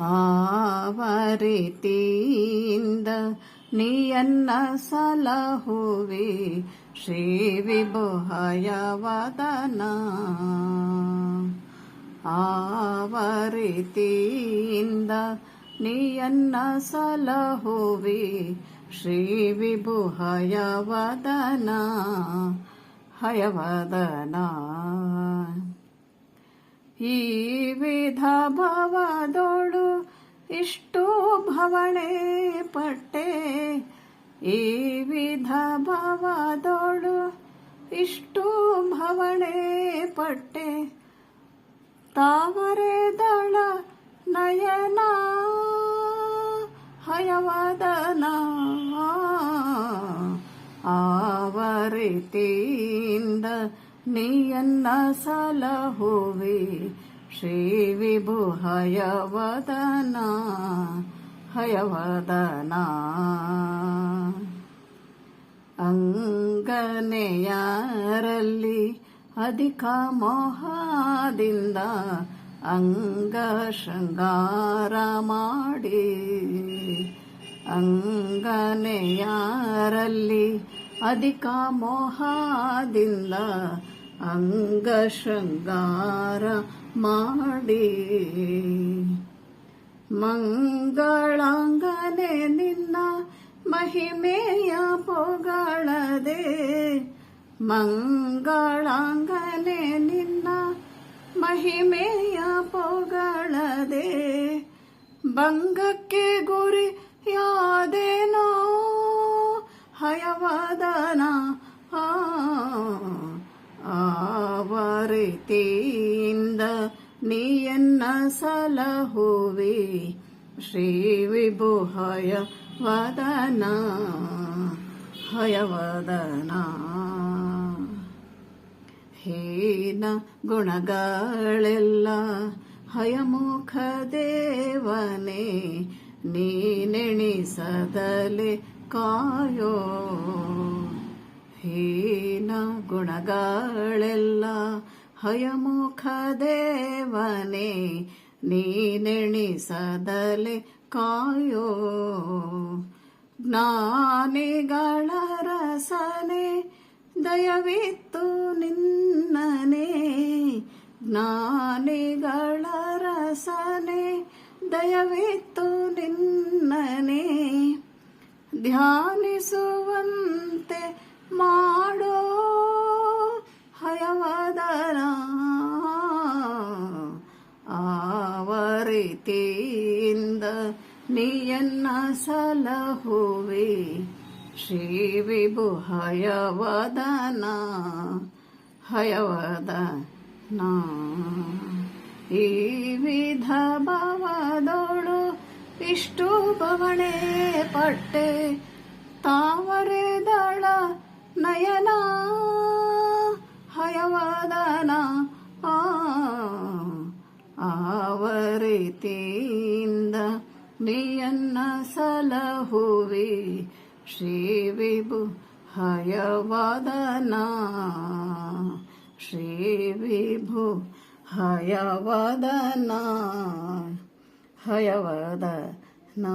ಆವರಿತಿಯಿಂದ ನೀಯನ್ನ ಸಲಹುವೆ ಶ್ರೀ ವಿಭುಹಯವದನ. ಆವರಿತಿಯಿಂದ ನೀಯನ್ನ ಸಲಹುವೆ ಶ್ರೀ ವಿಭುಹಯವದನ. ಹಯವದನ. ಈ ವಿಧ ಭವದೋಳು ಇಷ್ಟು ಭವಣೆ ಪಟ್ಟೆ. ಈ ವಿಧ ಭವದೋಳು ಇಷ್ಟು ಭವಣೆ ಪಟ್ಟೆ. ತಾವರೆ ದಳ ನಯನ, ಹಯವದನ, ಆವರಿತಿಯಿಂದ ನೀಯನ್ನ ಸಲಹುವೆ ಶ್ರೀ ವಿಭು ಹಯವದನ ಹಯವದನ ಅಂಗನೆಯರಲ್ಲಿ ಅಧಿಕ ಮೋಹದಿಂದ ಅಂಗ ಶೃಂಗಾರ ಮಾಡಿ, ಅಂಗನೆಯರಲ್ಲಿ ಅಧಿಕ ಮೋಹದಿಂದ ಅಂಗ ಶೃಂಗಾರ ಮಾಡಿ. ಮಂಗಳಾಂಗನೆ ನಿನ್ನ ಮಹಿಮೆಯ ಪೊಗಳದೆ. ಮಂಗಳಾಂಗನೆ ನಿನ್ನ ಮಹಿಮೆಯ ಪೊಗಳದೆ. ಭಂಗಕ್ಕೆ ಗುರಿ ಯಾದೇನೋ ಹಯವದನ ಆವರಿತಿಯಿಂದ ನೀಯನ್ನ ಸಲಹುವೆ. ಶ್ರೀ ವಿಭುಹಯ ಹಯವದನ ಹಯವದನ. ಹೀನ ಗುಣಗಳೆಲ್ಲ ಹಯಮುಖ ದೇವನೇ, ನೀನೆಣಿಸದಲೆ ಕಾಯೋ. ಹೀನ ಗುಣಗಳೆಲ್ಲ ಹಯಮುಖ ದೇವನೇ ನೀನೆಣಿಸದಲೆ ಕಾಯೋ ಜ್ಞಾನಿಗಳ ರಸನೆ ದಯವಿತ್ತು ನಿನ್ನನೆ ಜ್ಞಾನಿಗಳ ರಸನೆ ದಯವಿತ್ತು ನಿನ್ನನೆ ಧ್ಯಾನಿಸುವಂತೆ ನೀಯನ್ನ ಸಲಹುವೆ ಶ್ರೀ ವಿಭು ಹಯವದನ ಹಯವದನ. ಈ ವಿಧ ಭವದೋಳು ಇಷ್ಟು ಬವಣೆ ಪಟ್ಟೆ, ತಾವರೆ ದಳ ನಯನ ಆವರಿತಿಯಿಂದ ನೀಯನ್ನ ಸಲಹುವೆ ಶ್ರೀ ವಿಭು ಹಯವದನ ಶ್ರೀ ವಿಭು ಹಯವದನ ಹಯವದನ